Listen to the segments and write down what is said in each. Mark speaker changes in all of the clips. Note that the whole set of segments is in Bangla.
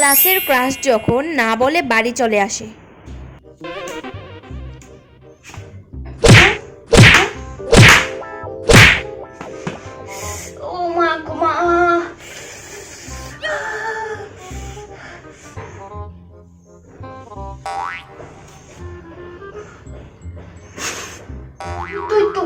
Speaker 1: ক্লাসের ক্রাশ যখন না বলে বাড়ি চলে আসে।
Speaker 2: তুই তো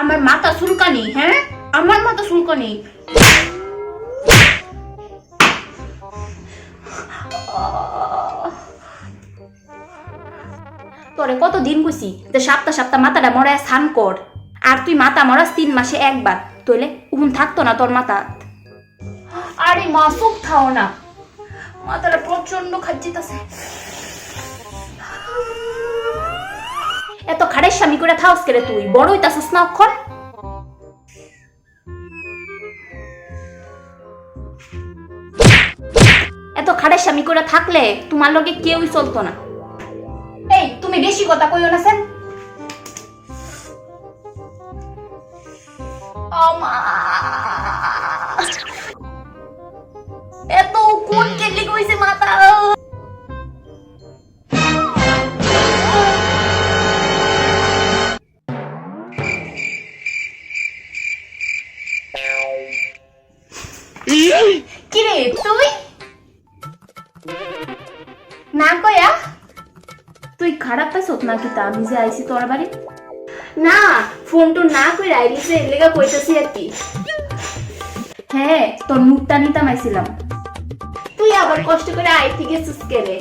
Speaker 2: আমার মাথা চুলকানি হ্যাঁ? আমার মাথা চুলকানি তোরে কত দিন কইছি যে সপ্তাহ সপ্তাহ মাথাটা মরায় স্নান কর। আর তুই মাথা মরাস তিন মাসে একবার, তইলে উহুন থাকতো না তোর মাথা। আরে মাসুক থাও না। মাথাটা প্রচণ্ড খাচ্ছিতাছে এত খাড়াই স্বামী করে থাউস কেরে তুই? বড়ই তাসুস না অক্ষর? এত খাড়ের স্বামী করে থাকলে তোমার লগে কেউই চলতো না। এই, তুমি বেশি কথা কইও না, স্যার। আমা এত কিরে, তুই? না কয়া। তুই খারাপ পাইছ নাকি তা? আমি যে আইছি তোর বাড়ি। না ফোন তো না কই আইলিছে এলেগা কইতাছি আর কি। হ্যাঁ তোর মুখটা নিতাম আইছিলাম। তুই আবার কষ্ট করে আইতে গেছিস কেরে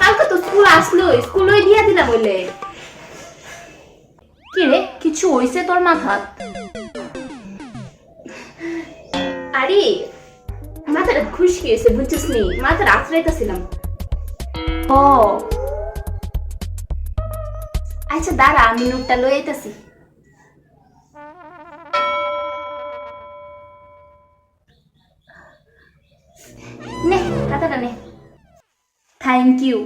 Speaker 2: কালকে তো স্কুল আসলো স্কুল দিয়া দিলাম বলে কি রে কিছু হইছে তোর মাথাত? আরে মাথাটা খুশকি হয়েছে, বুঝছিস নি? মাথার আশ্রয়তাছিলাম ও। আচ্ছা দাঁড়া, আমি নোটটা লয়ে আইতাছি। নে, খাতাটা নে। থ্যাংক ইউ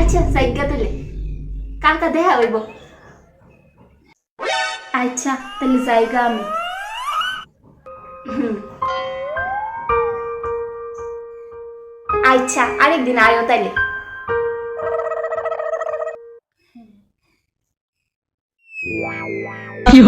Speaker 2: আচ্ছা সাইগা তুলে কালকা দেখা হইব? আচ্ছা তাহলে জায়গা আমি। আচ্ছা আরেকদিন আয়ো তাইলে।
Speaker 3: কি